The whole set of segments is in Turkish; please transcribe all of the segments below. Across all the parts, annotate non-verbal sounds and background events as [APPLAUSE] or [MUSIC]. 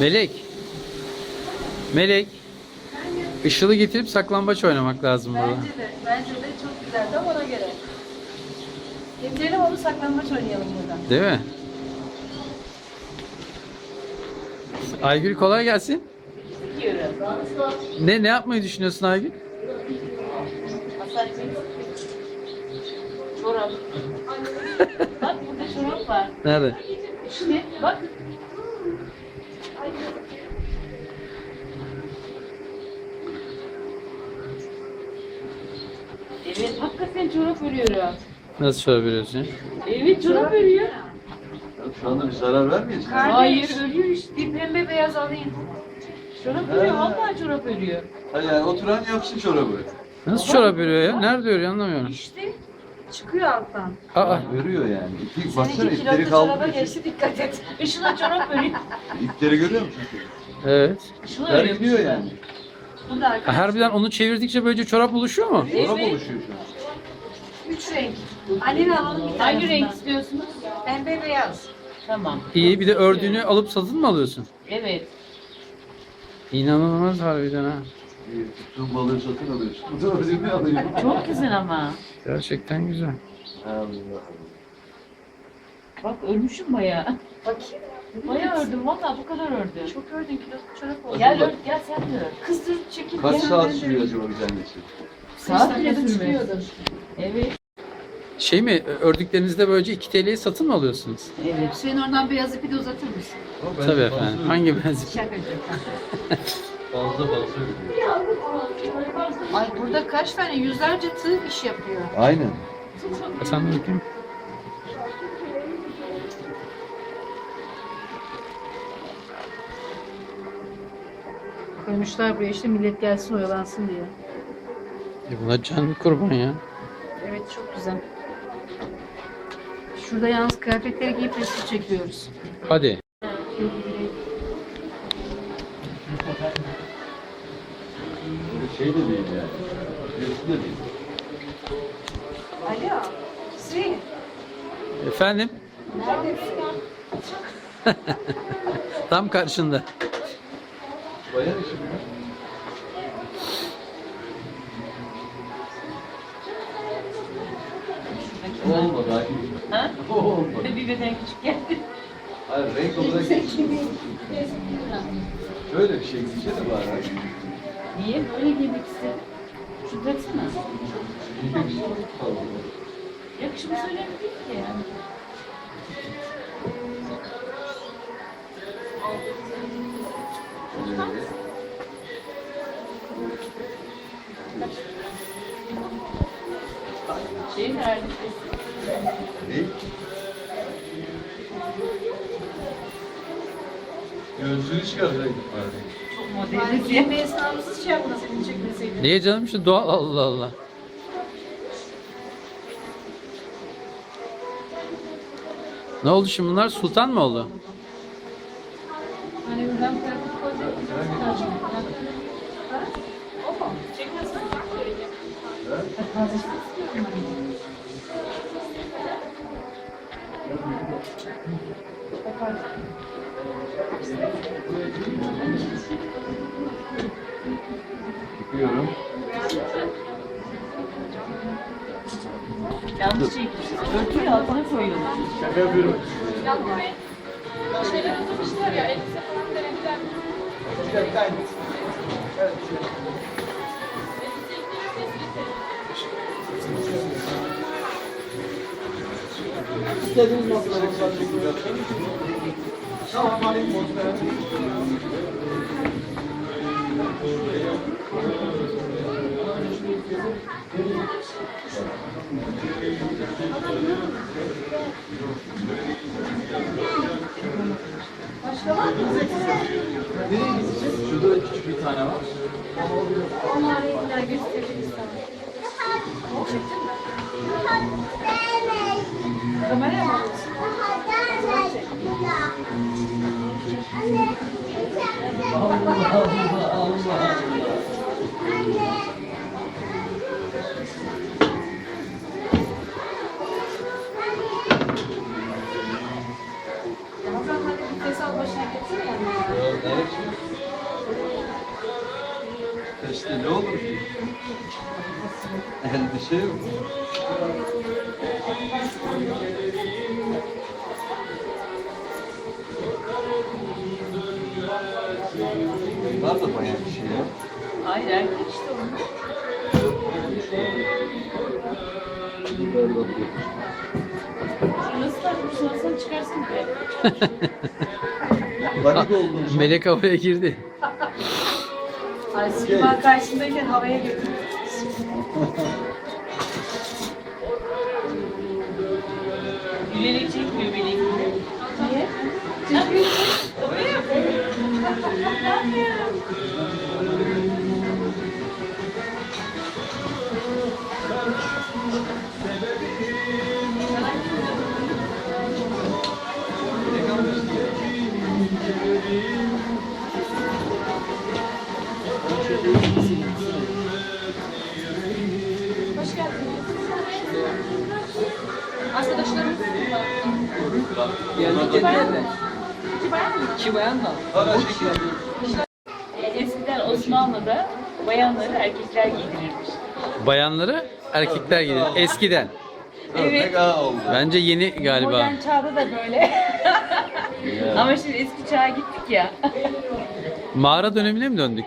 Melek. Melek. Işılı getirip saklambaç oynamak lazım burada. Bence de. Bence de çok güzel. Tam ona göre. Getirelim onu saklanmaç oynayalım burada. Değil mi? Aygül kolay gelsin. Ne ne yapmayı düşünüyorsun Aygül? Çorap. bak burada çorap var. Nerede? İşte bak. Evet hakikaten çorap örüyorum. Nasıl sorabiliyorsun? Evet çorap örüyor. Şu anda bir zarar vermeyiz. Hayır örüyor işte. Bir pembe beyaz alayım. Çorap örüyor. Vallahi çorap örüyor. Hayır yani oturan yapsın çorabı. Nasıl çorap örüyor ya? Nerede örüyor anlamıyorum. İşte çıkıyor alttan. Aa, Örüyor yani. İplik baksana Seninki ipleri kilotlu çoraba geçti dikkat et. [LAUGHS] Işıl'a çorap örüyor. İpleri görüyor musun? evet. Işıl'a Ver örüyor. gidiyor yani. Burada Ha, arkadaşlar. Harbiden onu çevirdikçe böylece çorap oluşuyor mu? Çorap Evet. oluşuyor şu an. Üç renk. Annene alalım bir tane. Hangi renk istiyorsunuz? Pembe beyaz. Tamam. İyi bir de ördüğünü alıp satın mı alıyorsun? Evet. İnanılmaz harbiden ha. İyi, Tuttuğun balığı satın alıyorsun. [LAUGHS] Tuttuğun ödülünü alıyorsun. Çok güzel ama. Gerçekten güzel. Allah. Bak ölmüşüm bayağı. Bakayım. Bayağı ördüm valla bu kadar ördüm. Çok ördün kilotlu çorap oldu. Gel ört gel sen de ört. Kızdır çekil. Kaç Gel, saat sürüyor acaba bir tanesi? Saat bile çıkıyordur. Evet. Şey mi ördüklerinizde böylece 2 TL'ye satın mı alıyorsunuz? Evet. Hüseyin oradan beyaz ipi de uzatır mısın? Tabii efendim. Hangi benzik? Şaka yapıyorum. [LAUGHS] Fazla fazla ödüyor. Ay burada kaç tane yüzlerce tığ iş yapıyor. Aynen. Sen de bakayım. Koymuşlar buraya işte millet gelsin oyalansın diye. E buna canlı kurban ya. Evet çok güzel. Şurada yalnız kıyafetleri giyip resim çekiyoruz. Hadi. Şey de değil yani. Birisi de değil. Alo. Hüseyin. Efendim? Neredesin? Tam karşında. Bayan işi mi? O olmadı. Hayır. Ha? O olmadı. Bir beden küçük geldi. Hayır renk olarak Şöyle bir şey giysene bari. Niye? Böyle giymek istedim. Şu taksana. Yakışımı değil ki yani. Şey nerede? Ne? Gözlüğünü çıkar renk bari. Çok Yani modelli. Şey yapmasaydın çekmeseydin. Niye canım işte doğal Allah Allah. Ne oldu şimdi bunlar sultan mı oldu? Hani. O mu? Çekmesin. İstiyorum Çıkıyorum. Yanlış çekmişiz. Örtüyü altına koyuyoruz. Şaka yapıyorum. şeyler uzamışlar ya elbise falan denediler. Şurada da küçük bir tane var. Onlar renkler gösteririz sana. 怎么了？好大了，真的。再来。Endişe yok. Bunlar da bayağı bir şey ya. Hayır erkek işte onun. Nasıl takmışsın? Nasıl çıkarsın be? Melek havaya girdi. Ay Süleyman karşısındayken havaya girdim. [LAUGHS] Hoş geldiniz. Arkadaşlarımız nerede? iki bayan mı? İki bayan da. Eskiden Osmanlı'da bayanları erkekler giydirirmiş. Bayanları erkekler gidiyor. Eskiden. Evet. Bence yeni galiba. Modern çağda da böyle. [LAUGHS] Ama şimdi eski çağa gittik ya. Mağara dönemine mi döndük?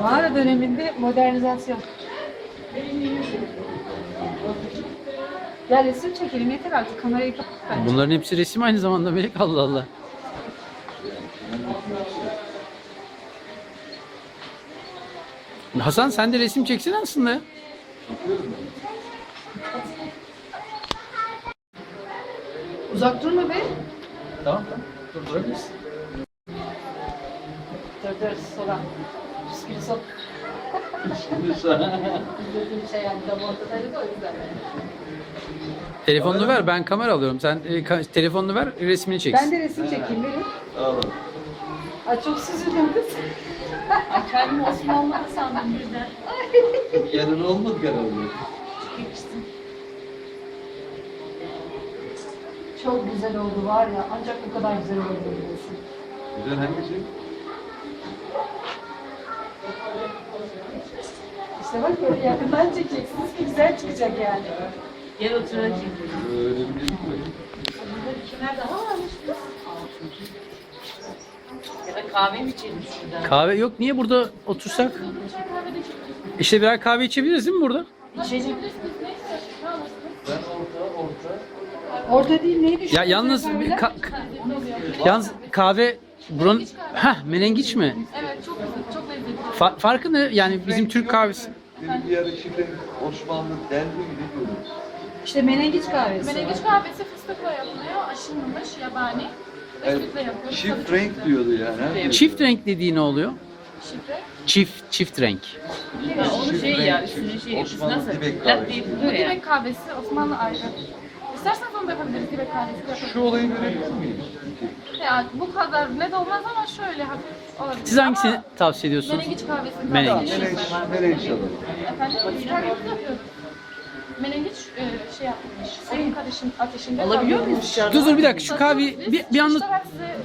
Mağara döneminde modernizasyon. Ya resim çekelim yeter artık kamerayı kapat bence. Bunların hepsi resim aynı zamanda Melek Allah Allah. Hasan sen de resim çeksin aslında. ya. Uzak durma be. Tamam tamam. Durdurabilirsin. Dur dur sola. Bisküvi sok. Şimdi sana. Bildiğim şey yani tam ortadaydı o yüzden. Telefonunu ver ben kamera alıyorum. Sen e, ka- telefonunu ver resmini çeksin. Ben de resim çekeyim verin. Al. Ay çok süzüldüm kız. Ay kendimi Osmanlı'da sandım birden. Yanın olmadı herhalde. Geçtim. Çok güzel oldu var ya ancak bu kadar güzel oldu diyorsun. Güzel hangisi? İşte bak böyle yakından çekeceksiniz ki güzel çıkacak yani. Gel çekelim. Öyle bir şey mi? Burada kimler daha varmış kız? Ya da kahve mi içelim şurada? Kahve yok niye burada otursak? İşte birer kahve içebiliriz değil mi burada? İçecek. Ben orta, orta. Orada değil neydi? Ya Şurada yalnız bir ka- yalnız kahve buranın ha menengiç mi? Evet çok güzel, çok lezzetli. Fa- farkı ne? Yani bizim Türk kahvesi. Benim bir ara şifre Osmanlı deldi mi ne diyorum? İşte menengiç kahvesi. Menengiç kahvesi fıstıkla yapılıyor, aşınmış, yabani ve Yani sütle. Çift Tabii renk diyordu yani. ha, diyordu. Çift renk dediği ne oluyor? Şifre. Çift çift renk. Ha, onu Çift şey ya renk, üstüne şey Osmanlı nasıl? dibek kahvesi. yapılıyor ya. Dibek kahvesi Osmanlı ayrı. İsterseniz onu da yapabiliriz. Dibek kahvesi de yapabiliriz. Şu olayı görebilir miyim? Ya bu kadar net olmaz ama şöyle hafif olabilir. Siz hangisini Ama tavsiye ediyorsunuz? Menengiç kahvesi. Menengiç. Menengiç. Menengiç alalım. Efendim biz kahvemizi yapıyoruz. Menengiç e, şey yapmış. Senin ateşin, ateşinde Alabiliyor kavrulmuş. muyuz dışarıdan? Dur dur bir dakika şu kahveyi bir, bir, anlat,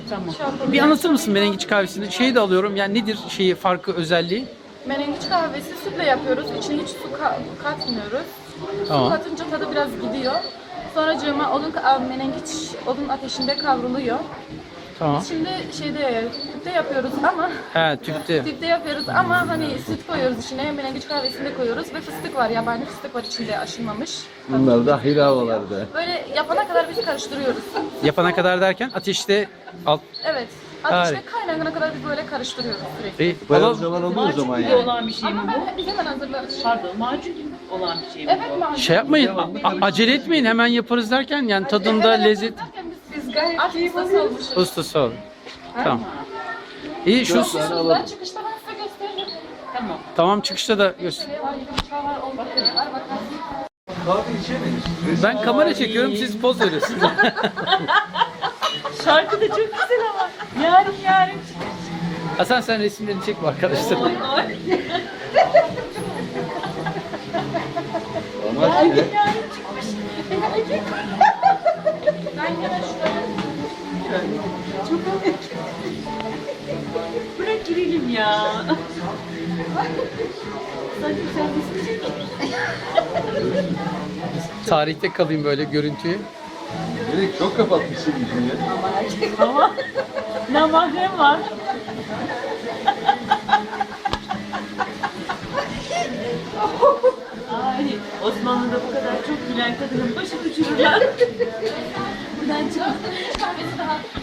Tamam. şey yapabilirim. bir anlatır mısın menengiç kahvesini? Şeyi de alıyorum yani nedir şeyi farkı özelliği? Menengiç kahvesi sütle yapıyoruz. İçine hiç su ka- katmıyoruz. Tamam. Su katınca tadı biraz gidiyor. Sonracığıma odun, menengiç odun ateşinde kavruluyor. Tamam. Şimdi şeyde tüpte yapıyoruz ama He tüpte. [LAUGHS] tüpte yapıyoruz ama hani süt koyuyoruz içine, menengiç kahvesini de koyuyoruz ve fıstık var, yabani fıstık var içinde aşınmamış. Bunlar da havalarda. Böyle yapana kadar biz karıştırıyoruz. Yapana kadar derken ateşte alt. Evet. Ateşte Harika. kaynağına kadar biz böyle karıştırıyoruz sürekli. İyi, Bayağı zaman alıyor o Macun zaman gibi yani. olan bir şey mi Ama bu? ben biz hemen hazırlarız. Pardon, macun gibi olan bir şey mi Evet macun. Şey yapmayın, a- acele etmeyin hemen yaparız derken yani tadında Evet, lezzet Biz, gayet ustası olmuşuz. ustası olun. Tamam. İyi şu Ben çıkışta ben size gösteririm. Tamam. tamam çıkışta da göster. Şöyle var, yumurta var, on bakın var, bakın. Kahve içemeyiz. Ben kamera çekiyorum siz poz veriyorsunuz. [LAUGHS] Şarkı da çok güzel ama. Yarın yarın Hasan sen resimlerini çek bu arkadaşlar. Ben gene şuraya Bırak girelim ya. Sadece sen misin çek? Tarihte kalayım böyle görüntüyü. Melek çok kapatmışsın yüzünü. Ama ne mahrem var. Ay, Osmanlı'da bu kadar çok gülen kadının başı uçururlar. [LAUGHS] buradan çıkıp